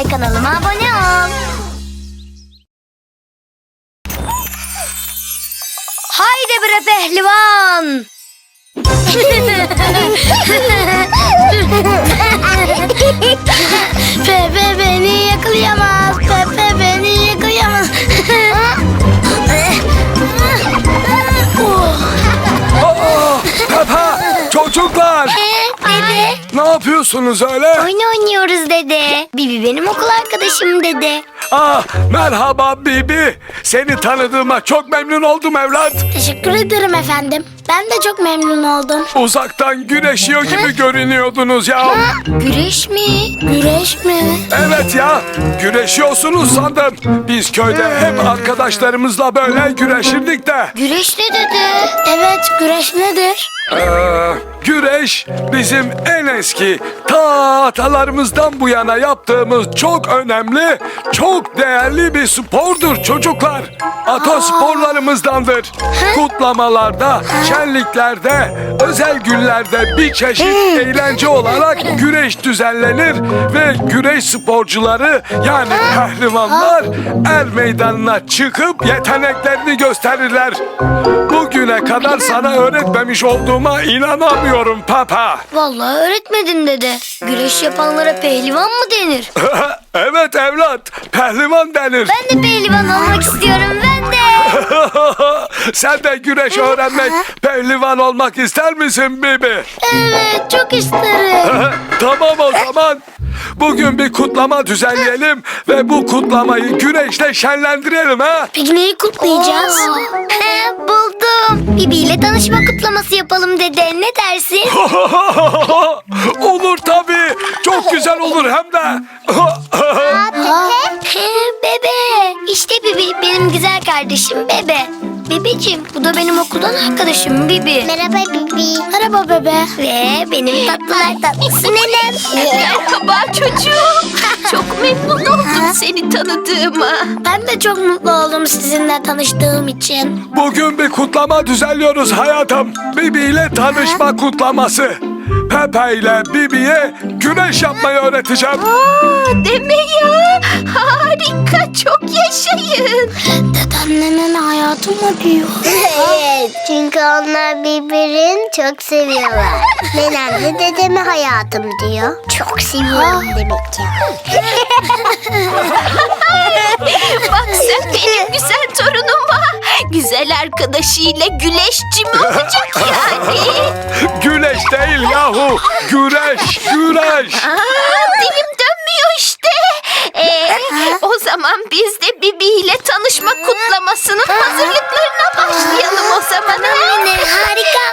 ve kanalıma abone ol. Haydi bre pehlivan. ne yapıyorsunuz öyle? Oyun oynuyoruz dede. Bibi benim okul arkadaşım dede. Ah, merhaba Bibi. Seni tanıdığıma çok memnun oldum evlat. Teşekkür ederim efendim. Ben de çok memnun oldum. Uzaktan güneşiyor gibi görünüyordunuz ya. Güreş mi? Güreş mi? Evet ya, güreşiyorsunuz sandım. Biz köyde hep arkadaşlarımızla böyle güreşirdik de. Güreş ne dede? Evet güreş nedir? Ee, güreş bizim en eski ta atalarımızdan bu yana yaptığımız çok önemli, çok değerli bir spordur çocuklar. Atasporlarımızdandır. Kutlamalarda, şenliklerde, özel günlerde bir çeşit eğlence olarak güreş düzenlenir ve güreş sporcuları yani pehlivanlar er meydanına çıkıp yeteneklerini gösterirler. Bugüne kadar sana öğretmemiş olduğuma inanamıyorum Papa. Vallahi öğretmedin dede. Güreş yapanlara pehlivan mı denir? evet evlat, pehlivan denir. Ben de pehlivan olmak istiyorum ben de. Sen de güreş öğrenmek, pehlivan olmak ister misin Bibi? Evet çok isterim. tamam o zaman. Bugün bir kutlama düzenleyelim ve bu kutlamayı güreşle şenlendirelim ha. Peki neyi kutlayacağız? He, tanışma kutlaması yapalım dede. Ne dersin? olur tabii. Çok güzel olur hem de. He, bebe. İşte Bibi benim güzel kardeşim Bebe. Bebeciğim bu da benim okuldan arkadaşım Bibi. Merhaba Bibi. Merhaba bebe. Ve benim tatlılar tatlısı nenem. Merhaba çocuğum. Çok memnun oldum seni tanıdığıma. Ben de çok mutlu oldum sizinle tanıştığım için. Bugün bir kutlama düzenliyoruz hayatım. Bibi ile tanışma kutlaması. Pepe ile Bibi'ye güreş yapmayı öğreteceğim. Aa, deme Dedem nenem hayatımı diyor. Evet. Çünkü onlar birbirini çok seviyorlar. Nenem de dedemi hayatım diyor. Çok seviyorum demek ya. Bak sen benim güzel torunuma. Güzel arkadaşıyla güleşçi mi olacak yani? Güneş değil yahu. Güreş, güreş. Aa, dilim dönmüyor işte. Ee, o zaman biz de Bibi ile tanışma kutlamasının hazırlıklarına başlayalım o zaman. ha? Anne harika.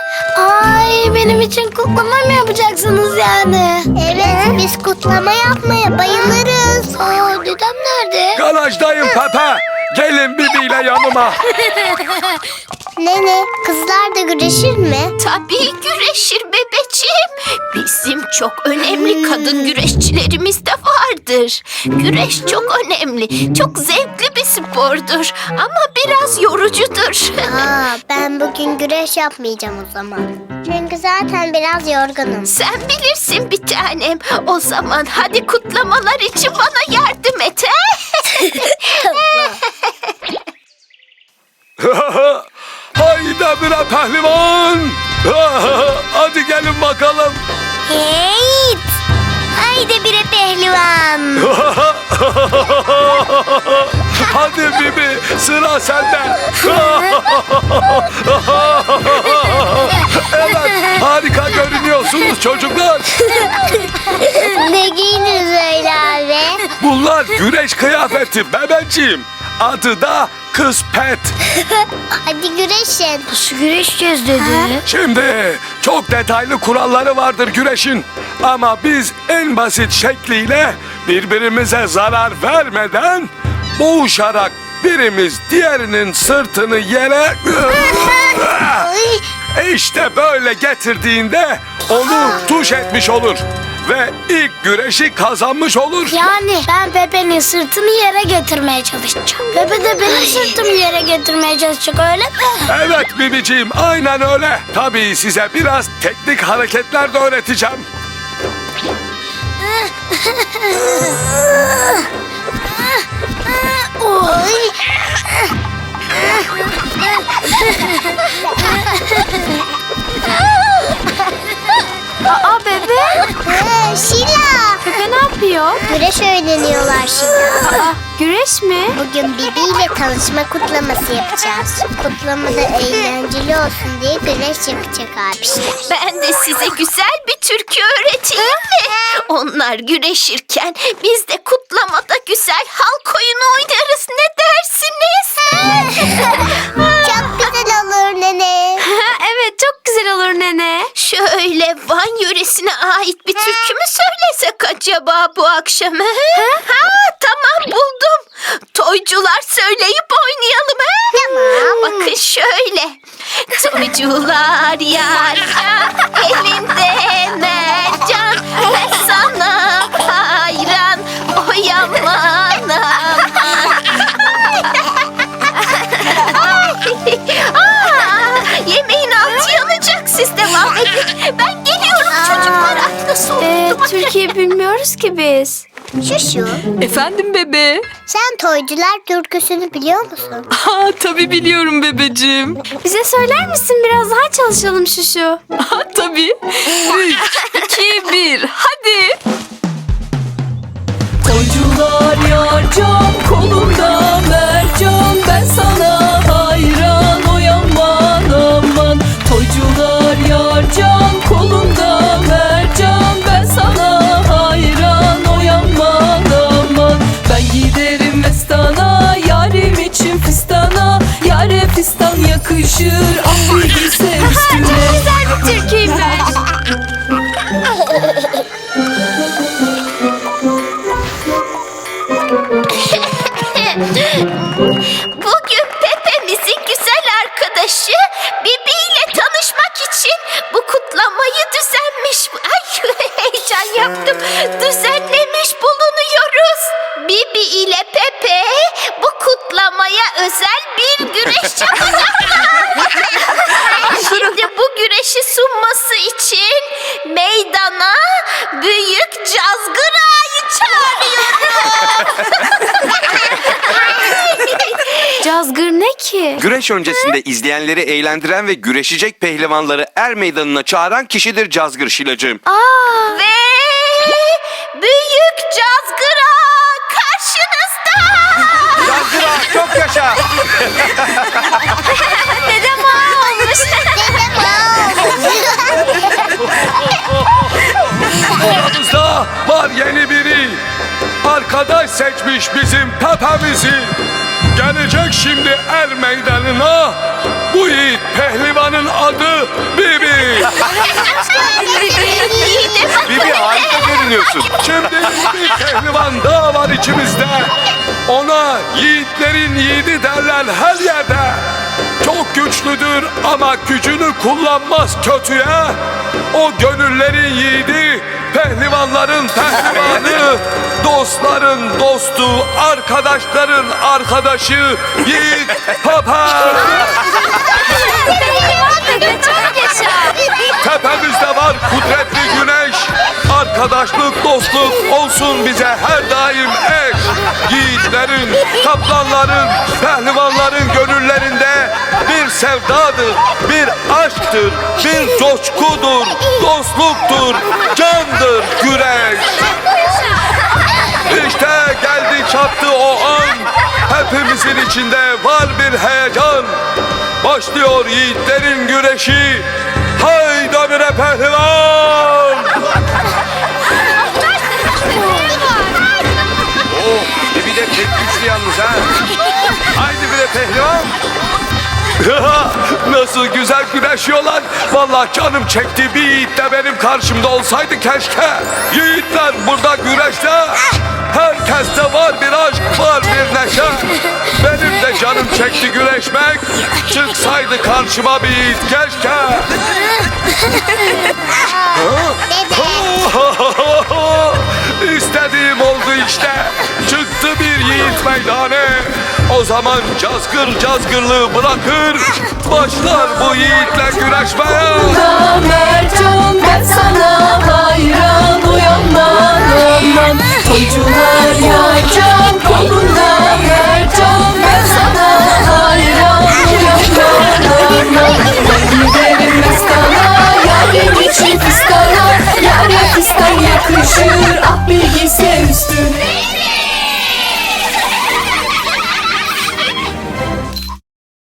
Ay benim için kutlama mı yapacaksınız yani? Evet biz kutlama yapmaya bayılırız. Aa dedem nerede? Garajdayım Pepe. Gelin Bibi ile yanıma. Nene kızlar da güreşir mi? Tabii güreşir bebeciğim. Bizim çok önemli kadın güreşçilerimiz de vardır. Güreş çok önemli, çok zevkli bir spordur ama biraz yorucudur. Aa, ben bugün güreş yapmayacağım o zaman. Çünkü zaten biraz yorgunum. Sen bilirsin bir tanem. O zaman hadi kutlamalar için bana yardım et. he? Haydi bire pehlivan. Hadi gelin bakalım. Hey! Haydi bire pehlivan. Hadi Bibi sıra sende. evet harika görünüyorsunuz çocuklar. ne giyiniz öyle abi? Bunlar güreş kıyafeti bebeciğim. Adı da kız pet. Hadi güreşin. Nasıl güreşeceğiz dedi. Şimdi çok detaylı kuralları vardır güreşin. Ama biz en basit şekliyle birbirimize zarar vermeden boğuşarak birimiz diğerinin sırtını yere işte böyle getirdiğinde onu tuş etmiş olur ve ilk güreşi kazanmış olur. Yani ben Pepe'nin sırtını yere getirmeye çalışacağım. Pepe de benim sırtımı yere getirmeye çalışacak öyle mi? Evet Bibiciğim aynen öyle. Tabii size biraz teknik hareketler de öğreteceğim. Oy. Aa bebe. Ee, Şila. Bebe ne yapıyor? Güreş öğreniyorlar Şila. Aa, güreş mi? Bugün Bibi ile tanışma kutlaması yapacağız. Kutlamada eğlenceli olsun diye güreş yapacak abişler. Ben de size güzel bir türkü öğreteyim mi? Onlar güreşirken biz de kutlamada güzel halk oyunu oynarız. Ne dersiniz? Çok güzel olur nene. evet çok güzel olur nene. Şöyle Van yöresine ait bir türkü mü söylesek acaba bu akşam? he? Ha tamam buldum. Toycular söyleyip oynayalım he? Tamam. Bakın şöyle. Toycular yar yar elinde mercan ben sana hayran oy aman aman. Aa, yemeğin altı yanacak siz devam edin. Ben geliyorum çocuklar. Ay nasıl unuttum. Türkiye bilmiyoruz ki biz. Şuşu, Efendim bebe. sen toycular türküsünü biliyor musun? Ha tabii biliyorum bebecim. Bize söyler misin biraz daha çalışalım şu şu. Ha tabii. Üç, iki, bir. Hadi. Koycular yarcan yakışır ah bir sunması için meydana büyük cazgır ağayı çağırıyorum. Cazgır ne ki? Güreş öncesinde izleyenleri eğlendiren ve güreşecek pehlivanları er meydanına çağıran kişidir Cazgır Şilacığım. Ve büyük cazgır ağa karşınızda. Cazgır Ağa çok yaşa! Dedem ağa olmuş. Aramızda var yeni biri. Arkadaş seçmiş bizim Pepe'mizi. Gelecek şimdi er meydanına. Bu yiğit pehlivanın adı Bibi. Bibi harika görünüyorsun. Şimdi bir pehlivan daha var içimizde. Ona yiğitlerin yiğidi derler her yerde. Çok güçlüdür ama gücünü kullanmaz kötüye. O gönüllerin yiğidi, pehlivanların pehlivanı, dostların dostu, arkadaşların arkadaşı Yiğit Papa. Tepemizde var kudretli güneş. Arkadaşlık, dostluk olsun bize her daim eş. Yiğitlerin, kaplanların, pehlivanların gönüllerinde bir sevdadır, bir aşktır, bir coşkudur, dostluktur, candır güreş. İşte geldi çattı o an. Hepimizin içinde var bir heyecan. Başlıyor yiğitlerin güreşi. Hayda bire pehlivan. Oh, Bibi de pek güçlü yalnız ha. Haydi bire pehlivan. Nasıl güzel güreşiyorlar. Vallahi canım çekti bir yiğit de benim karşımda olsaydı keşke. Yiğitler burada güreşte. Herkeste var bir aşk, var bir neşe. Benim de canım çekti güreşmek. Çıksaydı karşıma bir yiğit keşke. İstediğim oldu işte. Çıktı bir yiğit meydane. O zaman cazgır cazgırlığı bırakır Başlar bu yiğitler güreşmeye. Da Mertcan ben sana hayran uyanmadım. Toycular yayacak